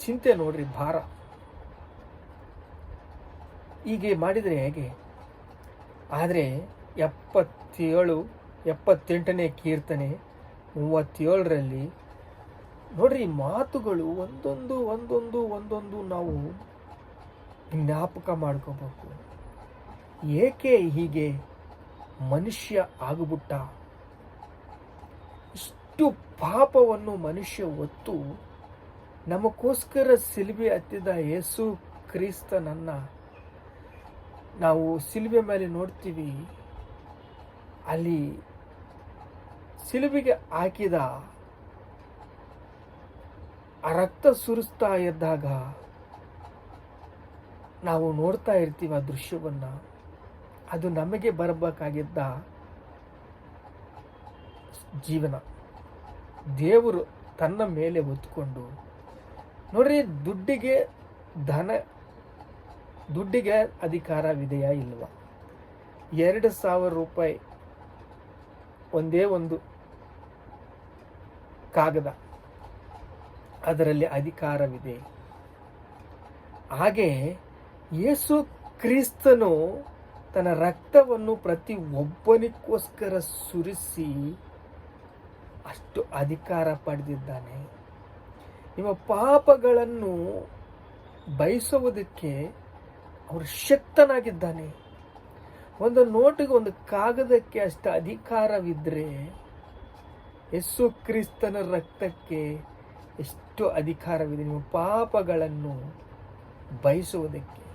ಚಿಂತೆ ನೋಡ್ರಿ, ಭಾರ. ಹೀಗೆ ಮಾಡಿದರೆ ಹೇಗೆ? ಆದರೆ ಎಪ್ಪತ್ತೇಳು, ಎಪ್ಪತ್ತೆಂಟನೇ ಕೀರ್ತನೆ, ಮೂವತ್ತೇಳರಲ್ಲಿ ನೋಡ್ರಿ ಮಾತುಗಳು ಒಂದೊಂದು ಒಂದೊಂದು ಒಂದೊಂದು ನಾವು ಜ್ಞಾಪಕ ಮಾಡ್ಕೋಬೇಕು. ಏಕೆ ಹೀಗೆ ಮನುಷ್ಯ ಆಗಿಬಿಟ್ಟ? ಇಷ್ಟು ಪಾಪವನ್ನು ಮನುಷ್ಯ ಹೊತ್ತು ನಮಗೋಸ್ಕರ ಸಿಲುಬೆ ಹತ್ತಿದ ಯೇಸು ಕ್ರಿಸ್ತನನ್ನು ನಾವು ಸಿಲುಬೆ ಮೇಲೆ ನೋಡ್ತೀವಿ. ಅಲ್ಲಿ ಸಿಲುಬೆಗೆ ಹಾಕಿದ ಆ ರಕ್ತ ಸುರಿಸ್ತಾ ಇದ್ದಾಗ ನಾವು ನೋಡ್ತಾ ಇರ್ತೀವಿ ಆ ದೃಶ್ಯವನ್ನು. ಅದು ನಮಗೆ ಬರಬೇಕಾಗಿದ್ದ ಜೀವನ. ದೇವರು ತನ್ನ ಮೇಲೆ ಹೊತ್ಕೊಂಡು ನೋಡ್ರಿ, ದುಡ್ಡಿಗೆ ಧನ, ದುಡ್ಡಿಗೆ ಅಧಿಕಾರವಿದೆಯಾ ಇಲ್ವಾ? ಎರಡು ಸಾವಿರ ರೂಪಾಯಿ ಒಂದೇ ಒಂದು ಕಾಗದ ಅದರಲ್ಲಿ ಅಧಿಕಾರವಿದೆ. ಹಾಗೆ ಯೇಸು ಕ್ರಿಸ್ತನು ತನ್ನ ರಕ್ತವನ್ನು ಪ್ರತಿ ಒಬ್ಬನಿಗೋಸ್ಕರ ಸುರಿಸಿ ಅಷ್ಟು ಅಧಿಕಾರ ಪಡೆದಿದ್ದಾನೆ. ನಿಮ್ಮ ಪಾಪಗಳನ್ನು ಬಯಸುವುದಕ್ಕೆ ಅವರು ಶಕ್ತನಾಗಿದ್ದಾನೆ. ಒಂದು ನೋಟಿಗೆ ಒಂದು ಕಾಗದಕ್ಕೆ ಅಷ್ಟು ಅಧಿಕಾರವಿದ್ದರೆ ಯಸ್ಸು ಕ್ರಿಸ್ತನ ರಕ್ತಕ್ಕೆ ಎಷ್ಟು ಅಧಿಕಾರವಿದೆ. ನಿಮ್ಮ ಪಾಪಗಳನ್ನು ಬಯಸುವುದಕ್ಕೆ.